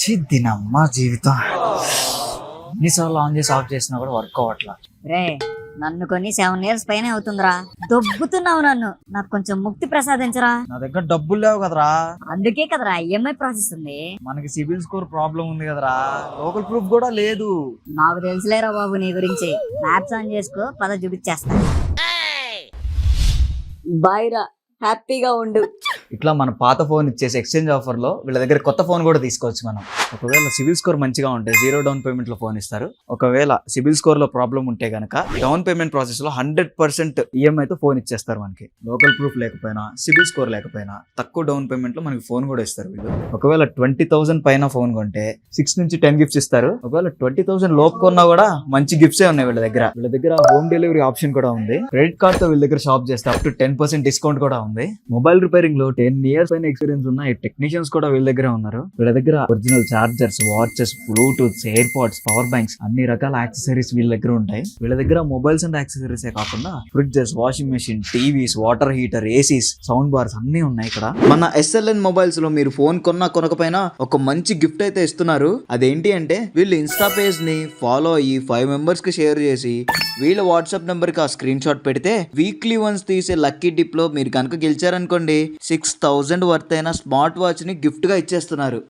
చిద్దినమ్మ జీవితం. ఎన్నిసార్లు ఆన్ చేసి ఆఫ్ చేసినా కూడా వర్క్ అవ్వట్లా. రే నన్ను కొన్ని సెవెన్ ఇయర్స్ పైన అవుతుందిరా. దొబ్బుతున్నావు నన్ను. నాకు కొంచెం ముక్తి ప్రసాదించరా. నా దగ్గర డబ్బులు లేవు కదరా. అందుకే కదరా ఈఎంఐ ప్రాసెస్ ఉంది. మనకి సిబిల్ స్కోర్ ప్రాబ్లం ఉంది కదరా. లోకల్ ప్రూఫ్ కూడా లేదు. నాకు తెలుసులేరా బాబు నీ గురించి. మ్యాప్స్ ఆన్ చేసుకో పద చూపించేస్తా. బాయ్ రా హ్యాపీగా ఉండు. ఇట్లా మన పాత ఫోన్ ఇచ్చేసి ఎక్స్చేంజ్ ఆఫర్లో వీళ్ళ దగ్గర కొత్త ఫోన్ కూడా తీసుకోవచ్చు మనం. ఒకవేళ సిబిల్ స్కోర్ మంచిగా ఉంటే జీరో డౌన్ పేమెంట్లో ఫోన్ ఇస్తారు. ఒకవేళ సిబిల్ స్కోర్లో ప్రాబ్లం ఉంటే గనక డౌన్ పేమెంట్ ప్రాసెస్లో హండ్రెడ్ పర్సెంట్ ఈఎంఐ తో ఫోన్ ఇచ్చేస్తారు మనకి. లోకల్ ప్రూఫ్ లేకపోయినా సిబిల్ స్కోర్ లేకపోయినా తక్కువ డౌన్ పేమెంట్లో మనకి ఫోన్ కూడా ఇస్తారు వీళ్ళు. ఒకవేళ ట్వంటీ థౌసండ్ పైన ఫోన్ కొంటే సిక్స్ నుంచి టెన్ గిఫ్ట్స్ ఇస్తారు. ఒకవేళ ట్వంటీ థౌసండ్ లోపు కొన్నా కూడా మంచి గిఫ్ట్స్ ఉన్నాయి వీళ్ళ దగ్గర. వీళ్ళ దగ్గర హోమ్ డెలివరీ ఆప్షన్ కూడా ఉంది. క్రెడిట్ కార్డ్తో వీళ్ళ దగ్గర షాప్ చేస్తే up to ten percent discount కూడా ఉంది. మొబైల్ రిపేరింగ్లో టెన్ ఇయర్స్ అయిన ఎక్స్పీరియన్స్ ఉన్న టెక్నీషియన్స్ కూడా వీళ్ళ దగ్గర ఉన్నారు. వీళ్ళ దగ్గర original chargers watches Bluetooth AirPods power banks అన్ని రకాల యాక్సెసరీస్ వీళ్ళ దగ్గర ఉంటాయి. వీళ్ళ దగ్గర మొబైల్స్ అండ్ యాక్సెసరీస్ కాకుండా fridges washing machine TVs water heater ACs sound bars అన్ని ఉన్నాయి ఇక్కడ. మన ఎస్ఎల్ఎన్ మొబైల్స్లో మీరు ఫోన్ కొన్నా కొనకపోయినా ఒక మంచి గిఫ్ట్ అయితే ఇస్తున్నారు. అదేంటి అంటే వీళ్ళు ఇన్స్టా పేజ్ని ఫాలో అయ్యి ఫైవ్ మెంబర్స్కి షేర్ చేసి వీళ్ళ వాట్సాప్ నెంబర్కి ఆ స్క్రీన్ షాట్ పెడితే వీక్లీ వన్స్ తీసే లక్కీ డిప్లో మీరు కనుక గెలిచారనుకోండి సిక్స్ థౌజండ్ వర్త్ అయిన స్మార్ట్ వాచ్ని గిఫ్ట్గా ఇచ్చేస్తున్నారు.